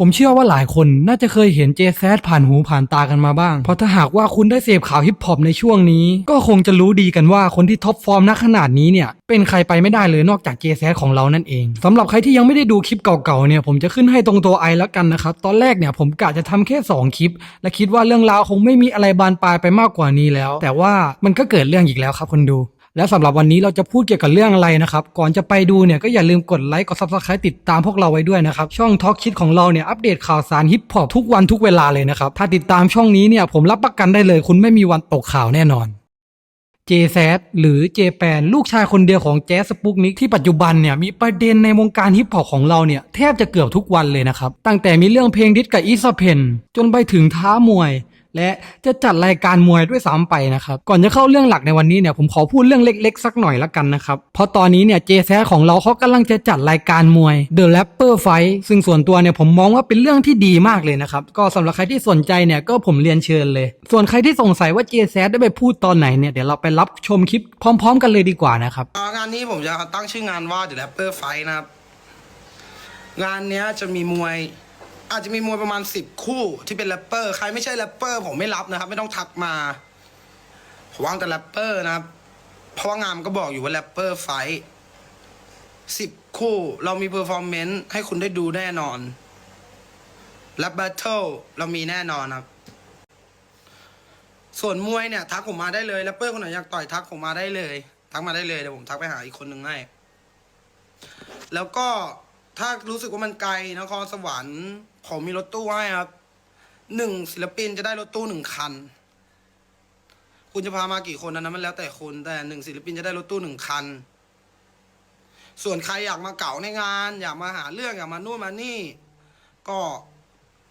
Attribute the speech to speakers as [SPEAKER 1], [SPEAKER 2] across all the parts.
[SPEAKER 1] ผมเชื่อว่าหลายคนน่าจะเคยเห็นเจแซผ่านหูผ่านตากันมาบ้าง เพราะถ้าหากว่าคุณได้เสพข่าวฮิปฮอปในช่วงนี้ ก็คงจะรู้ดีกันว่าคนที่ท็อปฟอร์มณขนาดนี้เนี่ย เป็นใครไปไม่ได้เลยนอกจากเจแซของเรานั่นเองสำหรับใครที่ยังไม่ได้ดูคลิปเก่าๆเนี่ย ผมจะขึ้นให้ตรงตัวไอแล้วกันนะครับ ตอนแรกเนี่ยผมกะจะทำแค่ 2 คลิป และคิดว่าเรื่องราวคงไม่มีอะไรบานปลายไปมากกว่านี้แล้ว แต่ว่ามันก็เกิดเรื่องอีกแล้วครับคนดู และสำหรับวันนี้เราจะพูดเกี่ยวกับเรื่องอะไรนะครับ ก่อนจะไปดูเนี่ยก็อย่าลืมกดไลค์กด subscribe ติดตามพวกเราไว้ด้วยนะครับ ช่องทอ k คิดของเราเนี่ยอัปเดตข่าวสารฮิปฮอปทุกวันทุกเวลาเลยนะครับ ถ้าติดตามช่องนี้เนี่ยผมรับประกันได้เลย คุณไม่มีวันตกข่าวแน่นอนเจแซหรือเจแปนลูกชายคนเดียวของแจ๊สสปุกนิกที่ปัจจุบันเนี่ยมีประเด็นในวงการฮิปฮอปของเราเนี่ยแทบจะเกือบทุกวันเลยนะครับ ตั้งแต่มีเรื่องเพลงดิสกับอีสเพนจนไปถึงท้ามวย และจะจัดรายการมวยด้วยซ้ำไปนะครับ ก่อนจะเข้าเรื่องหลักในวันนี้เนี่ยผมขอพูดเรื่องเล็กๆ สักหน่อยละกันนะครับ เพราะตอนนี้เนี่ยเจแซของเราเขากำลังจะจัดรายการมวย The Rapper Fight ซึ่งส่วนตัวเนี่ยผมมองว่าเป็นเรื่องที่ดีมากเลยนะครับ ก็สำหรับใครที่สนใจเนี่ยก็ผมเรียนเชิญเลย ส่วนใครที่สงสัยว่าเจแซได้ไปพูดตอนไหนเนี่ยเดี๋ยวเราไปรับชมคลิปพร้อม ๆ กันเลยดีกว่านะครับ
[SPEAKER 2] งานนี้ผมจะตั้งชื่องานว่า The Rapper Fight นะครับงานเนี้ยจะมีมวย อาจจะมีมวยประมาณสิบคู่ที่เป็นแรปเปอร์ใครไม่ใช่แรปเปอร์ผมไม่รับนะครับ ไม่ต้องทักมาผมวางแต่แรปเปอร์นะครับ เพราะว่างามก็บอกอยู่ว่าแรปเปอร์ไฟสิบคู่เรามีเพอร์ฟอร์แมนซ์ให้คุณได้ดูแน่นอนแรปแบทเทิลเรามีแน่นอนครับ ส่วนมวยเนี่ย ทักผมมาได้เลยแรปเปอร์คนไหนอยากต่อยทักผมมาได้เลย ทักมาได้เลยเดี๋ยวผมทักไปหาอีกคนหนึ่งให้แล้วก็ถ้ารู้สึกว่ามันไกลนครสวรรค์ ผมมีรถตู้ให้ครับหนึ่งศิลปินจะได้รถตู้หนึ่งคัน คุณจะพามากี่คนนั้นมันแล้วแต่คุณแต่หนึ่งศิลปินจะได้รถตู้หนึ่งคัน ส่วนใครอยากมาเก่าในงาน อยากมาหาเรื่องอยากมานู่นมานี่ ก็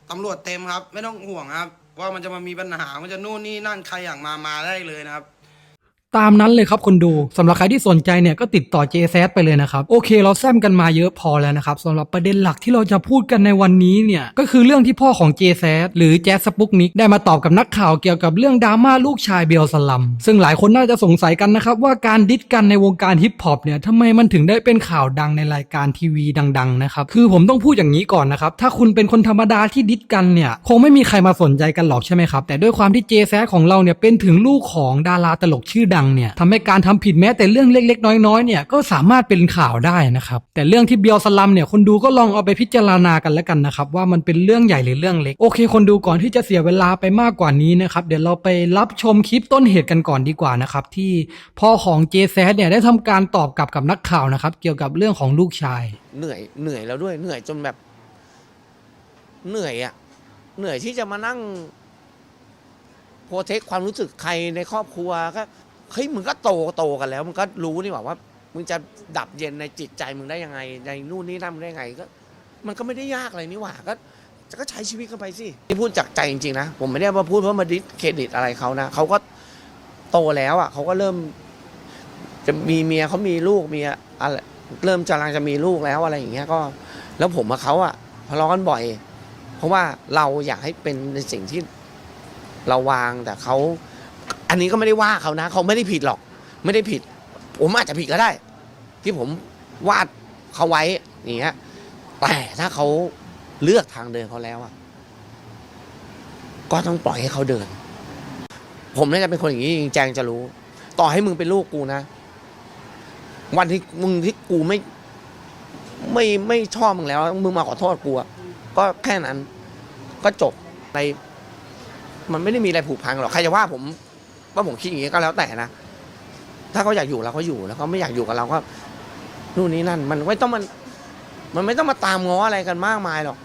[SPEAKER 2] ตำรวจเต็มครับ ไม่ต้องห่วงครับ ว่ามันจะมามีปัญหามันจะนู่นนี่นั่นใครอยากมามาได้เลยนะครับ
[SPEAKER 1] ตามนั้นเลยครับคนดูสำหรับใครที่สนใจเนี่ยก็ติดต่อ j z ไปเลยนะครับ โอเคเราแซมกันมาเยอะพอแล้วนะครับสำหรับประเด็นหลักที่เราจะพูดกันในวันนี้เนี่ยก็คือเรื่องที่พ่อของ j z หรือแจ๊สสปุกนิกได้มาตอบกับนักข่าวเกี่ยวกับเรื่องดราม่าลูกชายเบลสลัม ซึ่งหลายคนน่าจะสงสัยกันนะครับว่าการดิสกันในวงการฮิปฮอปเนี่ยทำไมมันถึงได้เป็นข่าวดังในรายการทีวีดัง ๆ นะครับ คือผมต้องพูดอย่างนี้ก่อนนะครับถ้าคุณเป็นคนธรรมดาที่ดิสกันเนี่ยคงไม่มีใครมาสนใจกันหรอกใช่ไหมครับแต่ด้วยความที่เจแซของเราเนี่ยเป็นถึงลูกของดาราตลกชื่อดงเนี่ยทำให้การทำผิดแม้แต่เรื่องเล็ก ๆ น้อยๆเนี่ยก็สามารถเป็นข่าวได้นะครับแต่เรื่องที่เบียวสลัมเนี่ยคนดูก็ลองเอาไปพิจารณากันแล้วกันนะครับว่ามันเป็นเรื่องใหญ่หรือเรื่องเล็กโอเคคนดูก่อนที่จะเสียเวลาไปมากกว่านี้นะครับเดี๋ยวเราไปรับชมคลิปต้นเหตุกันก่อนดีกว่านะครับที่พ่อของเจแซเนี่ยได้ทำการตอบกลับกับนักข่าวนะครับเกี่ยวกับเรื่องของลูกชาย
[SPEAKER 3] เหนื่อยเหนื่อยแล้วด้วยเหนื่อยจนแบบ เหนื่อยอะเหนื่อยที่จะมานั่งโปรเทคความรู้สึกใครในครอบครัวก็ เฮ้ยมึงก็โตโตกันแล้วมึงก็รู้นี่หว่าว่า มึงจะดับเย็นในจิตใจมึงได้ยังไง ในนู่นนี่นั่นมึงได้ยังไงก็ มันก็ไม่ได้ยากอะไรนี่หว่าก็ก็ใช้ชีวิตกันไปสิที่พูดจากใจจริงๆนะผมไม่ได้มาพูดเพราะมาดิสเครดิตอะไรเขานะเขาก็โตแล้วอะเขาก็เริ่ม จะมีเมียเขามีลูกมีอะไรเริ่มกำลังจะมีลูกแล้วอะไรอย่างเงี้ยก็ แล้วผมกับเขาอะทะเลาะกันบ่อย เพราะว่าเราอยากให้เป็นในสิ่งที่เราวางแต่เขา อันนี้ก็ไม่ได้ว่าเขานะ เขาไม่ได้ผิดหรอก ไม่ได้ผิด ผมอาจจะผิดก็ได้ ที่ผมวาดเขาไว้อย่างเงี้ยแต่ถ้าเขาเลือกทางเดินเขาแล้วอะก็ต้องปล่อยให้เขาเดิน ผมน่าจะเป็นคนอย่างนี้จริงแจงจะรู้ ต่อให้มึงเป็นลูกกูนะ วันที่มึงที่กูไม่ ไม่ไม่ชอบมึงแล้ว มึงมาขอโทษกูอะก็แค่นั้น ก็จบในมันไม่ได้มีอะไรผูกพังหรอก ใครจะว่าผม ว่าผมคิดอย่างนี้ก็แล้วแต่นะถ้าเขาอยากอยู่เราก็อยู่แล้วเขาไม่อยากอยู่กับเราก็นู่นนี่นั่น มันไม่ต้องมัน มันไม่ต้องมาตามง้ออะไรกันมากมายหรอก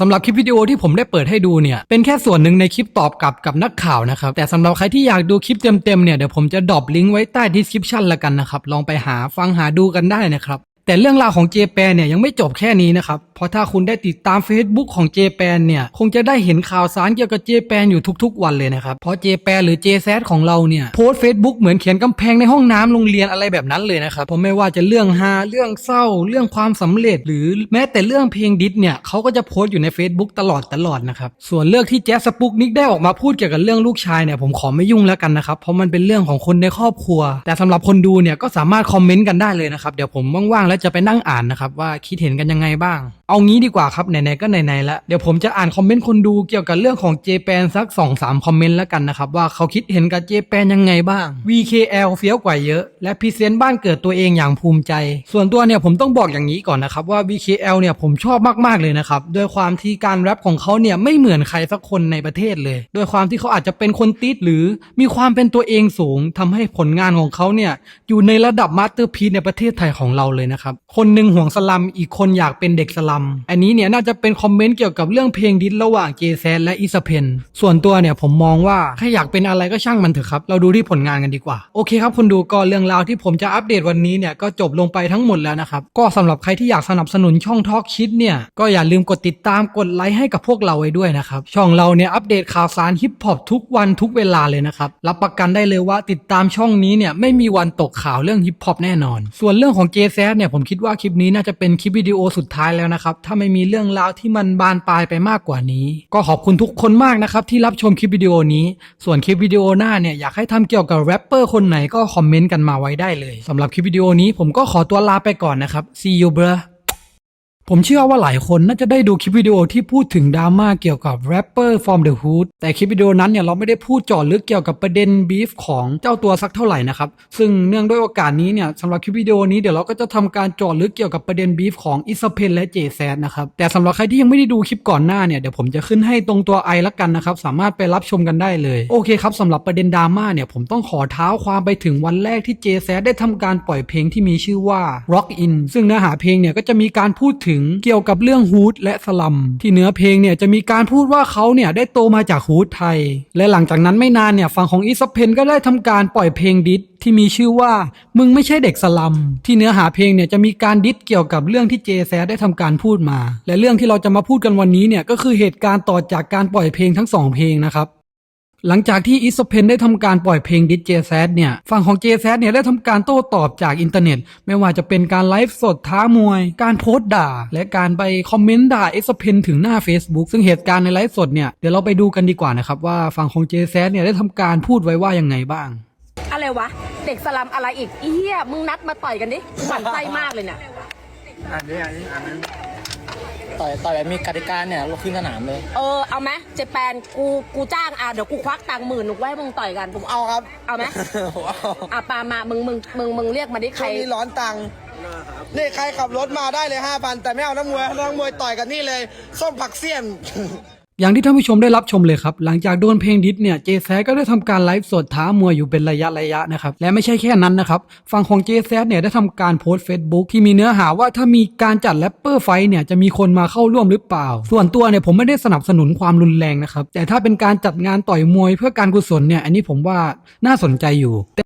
[SPEAKER 1] สำหรับคลิปวิดีโอที่ผมได้เปิดให้ดูเนี่ย เป็นแค่ส่วนหนึ่งในคลิปตอบกลับกับนักข่าวนะครับ แต่สำหรับใครที่อยากดูคลิปเต็มๆเนี่ย เดี๋ยวผมจะดรอปลิงก์ไว้ใต้ดีสคริปชันละกันนะครับ ลองไปหาฟังหาดูกันได้นะครับ แต่เรื่องราวของเจแปนเนี่ยยังไม่จบแค่นี้นะครับ เพราะถ้าคุณได้ติดตาม Facebook ของเจแปนเนี่ยคงจะได้เห็นข่าวสารเกี่ยวกับเจแปนอยู่ทุกๆ วันเลยนะครับ เพราะเจแปนหรือเจแซของเราเนี่ยโพสเฟซบุ๊กเหมือนเขียนกำแพงในห้องน้ำโรงเรียนอะไรแบบนั้นเลยนะครับ เพราะไม่ว่าจะเรื่องฮาเรื่องเศร้า เรื่องความสำเร็จ หรือแม้แต่เรื่องเพลงดิสเนี่ยเขาก็จะโพสต์อยู่ใน Facebook ตลอดตลอดนะครับส่วนเรื่องที่แจ๊สสปุกนิกได้ออกมาพูดเกี่ยวกับเรื่องลูกชายเนี่ยผมขอไม่ยุ่งแล้วกันนะครับเพราะมันเป็นเรื่องของคนในครอบครัว แต่สำหรับคนดูเนี่ยก็สามารถคอมเมนต์กันได้เลยนะครับเดี๋ยวผมว่างๆแล้วจะไปนั่งอ่านนะครับว่าคิดเห็นกันยังไงบ้าง เอางี้ดีกว่าครับไหนๆก็ไหนๆแล้วเดี๋ยวผมจะอ่านคอมเมนต์คนดูเกี่ยวกับเรื่องของเจแปนสัก2อสามคอมเมนต์แล้วกันนะครับว่าเขาคิดเห็นกับเจแปนยังไงบ้าง VKL เฟี้ยวกว่าเยอะ และพรีเซนต์บ้านเกิดตัวเองอย่างภูมิใจ ส่วนตัวเนี่ยผมต้องบอกอย่างนี้ก่อนนะครับว่า VKL เนี่ยผมชอบมากๆเลยนะครับด้วยความที่การแรปของเขาเนี่ยไม่เหมือนใครสักคนในประเทศเลยด้วยความที่เขาอาจจะเป็นคนติดหรือมีความเป็นตัวเองสูงทำให้ผลงานของเขาเนี่ยอยู่ในระดับมาสเตอร์พีในประเทศไทยของเราเลยนะครับคนหนึ่งห่วงสลัม อีกคนอยากเป็นเด็กสลัม อันนี้เนี่ยน่าจะเป็นคอมเมนต์เกี่ยวกับเรื่องเพลงดิสระหว่างเจแซและอิสเพนส่วนตัวเนี่ยผมมองว่าใครอยากเป็นอะไรก็ช่างมันเถอะครับ เราดูที่ผลงานกันดีกว่า โอเคครับคุณดูก็เรื่องราวที่ผมจะอัปเดตวันนี้เนี่ยก็จบลงไปทั้งหมดแล้วนะครับ ก็สำหรับใครที่อยากสนับสนุนช่องทอ k คิดเนี่ยก็อย่าลืมกดติดตามกดไลค์ให้กับพวกเราไว้ด้วยนะครับ ช่องเราเนี่ยอัปเดตข่าวสารฮิปฮอปทุกวันทุกเวลาเลยนะครับ รับประกันได้เลยว่าติดตามช่องนี้เนี่ยไม่มีวันตกข่าวเรื่องฮิปฮอปแน่นอน ส่วนเรื่องของเจแซเนี่ยผมคิดว่าคลิปนี้น่าจะเป็นคลิปวิดีโอสุดท้ายแล้วนะครับ ถ้าไม่มีเรื่องราวที่มันบานปลายไปมากกว่านี้ ก็ขอบคุณทุกคนมากนะครับที่รับชมคลิปวิดีโอนี้ ส่วนคลิปวิดีโอหน้าเนี่ยอยากให้ทำเกี่ยวกับแรปเปอร์คนไหนก็คอมเมนต์กันมาไว้ได้เลยสำหรับคลิปวิดีโอนี้ผมก็ขอตัวลาไปก่อนนะครับ see you bro ผมเชื่อว่าหลายคนน่าจะได้ดูคลิปวิดีโอที่พูดถึงดราม่าเกี่ยวกับแรปเปอร์ from the hood แต่คลิปวิดีโอนั้นเนี่ยเราไม่ได้พูดเจาะลึกเกี่ยวกับประเด็นบีฟของเจ้าตัวสักเท่าไหร่นะครับ ซึ่งเนื่องด้วยโอกาสนี้เนี่ยสำหรับคลิปวิดีโอนี้เดี๋ยวเราก็จะทำการเจาะลึกเกี่ยวกับประเด็นบีฟของอิสเพนและเจแซนนะครับ แต่สำหรับใครที่ยังไม่ได้ดูคลิปก่อนหน้าเนี่ยเดี๋ยวผมจะขึ้นให้ตรงตัวไอละกันนะครับสามารถไปรับชมกันได้เลยโอเคครับสำหรับประเด็นดราม่าเนี่ยผมต้องขอเท้าความไปถึงวันแรกที่เจแซได้ทำการปล่อยเพลงที่มีชื่อว่า Rock In ซึ่งเนื้อหาเพลงเนี่ยก็จะมีการพูดถึงเกี่ยวกับเรื่องฮูดและสลัม ที่เนื้อเพลงเนี่ยจะมีการพูดว่าเขาเนี่ยได้โตมาจากฮูดไทย และหลังจากนั้นไม่นานเนี่ยฝั่งของอิสเพนก็ได้ทำการปล่อยเพลงดิสที่มีชื่อว่ามึงไม่ใช่เด็กสลัม ที่เนื้อหาเพลงเนี่ยจะมีการดิสเกี่ยวกับเรื่องที่เจแซได้ทำการพูดมา และเรื่องที่เราจะมาพูดกันวันนี้เนี่ยก็คือเหตุการณ์ต่อจากการปล่อยเพลงทั้งสองเพลงนะครับ หลังจากที่อิสเพนได้ทำการปล่อยเพลงดิสเจแซเนี่ย ฝั่งของเจแซเนี่ยได้ทำการโต้ตอบจากอินเทอร์เน็ต ไม่ว่าจะเป็นการไลฟ์สดท้ามวย การโพสต์ด่า และการไปคอมเมนต์ด่าอิสเพนถึงหน้า Facebook ซึ่งเหตุการณ์ในไลฟ์สดเนี่ย เดี๋ยวเราไปดูกันดีกว่านะครับ ว่าฝั่งของเจแซเนี่ยได้ทำการพูดไว้ว่ายังไงบ้าง
[SPEAKER 4] อะไรวะ เด็กสลัมอะไรอีกอีเหี้ยมึงนัดมาต่อยกันดิกูหมั่นไส้มากเลยเนี่ย
[SPEAKER 5] อันนี้อันนี้อันนี้ ต่อยต่อยแบบมีกติกาเนี่ยเราขึ้นสนามเลย
[SPEAKER 4] เออเอาไหมเจแปนกูกูจ้างอะเดี๋ยวกูควักตังค์หมื่นหนุกไว้ให้มึงต่อยกัน
[SPEAKER 5] ผมเอาครับ
[SPEAKER 4] เอาไหม
[SPEAKER 5] ผมเอา
[SPEAKER 4] อะปามามึงมึงมึงมึงเรียกมาดิใค
[SPEAKER 2] ช่
[SPEAKER 4] ร
[SPEAKER 2] วงนี้ร้อนตังค์นี่ใครขับรถมาได้เลยห้าพันแต่ไม่เอานักมวยนักมวยต่อยกันนี่เลย ส้มผักเสี้ยน
[SPEAKER 1] อย่างที่ท่านผู้ชมได้รับชมเลยครับ หลังจากโดนเพลงดิสเนี่ยเจแซก็ได้ทำการไลฟ์สดท้ามวยอยู่เป็นระยะระยะนะครับ และไม่ใช่แค่นั้นนะครับ ฝั่งของเจแซเนี่ยได้ทำการโพสต์ Facebook ที่มีเนื้อหาว่าถ้ามีการจัดแรปเปอร์ไฟเนี่ยจะมีคนมาเข้าร่วมหรือเปล่า ส่วนตัวเนี่ยผมไม่ได้สนับสนุนความรุนแรงนะครับแต่ถ้าเป็นการจัดงานต่อยมวยเพื่อการกุศลเนี่ยอันนี้ผมว่าน่าสนใจอยู่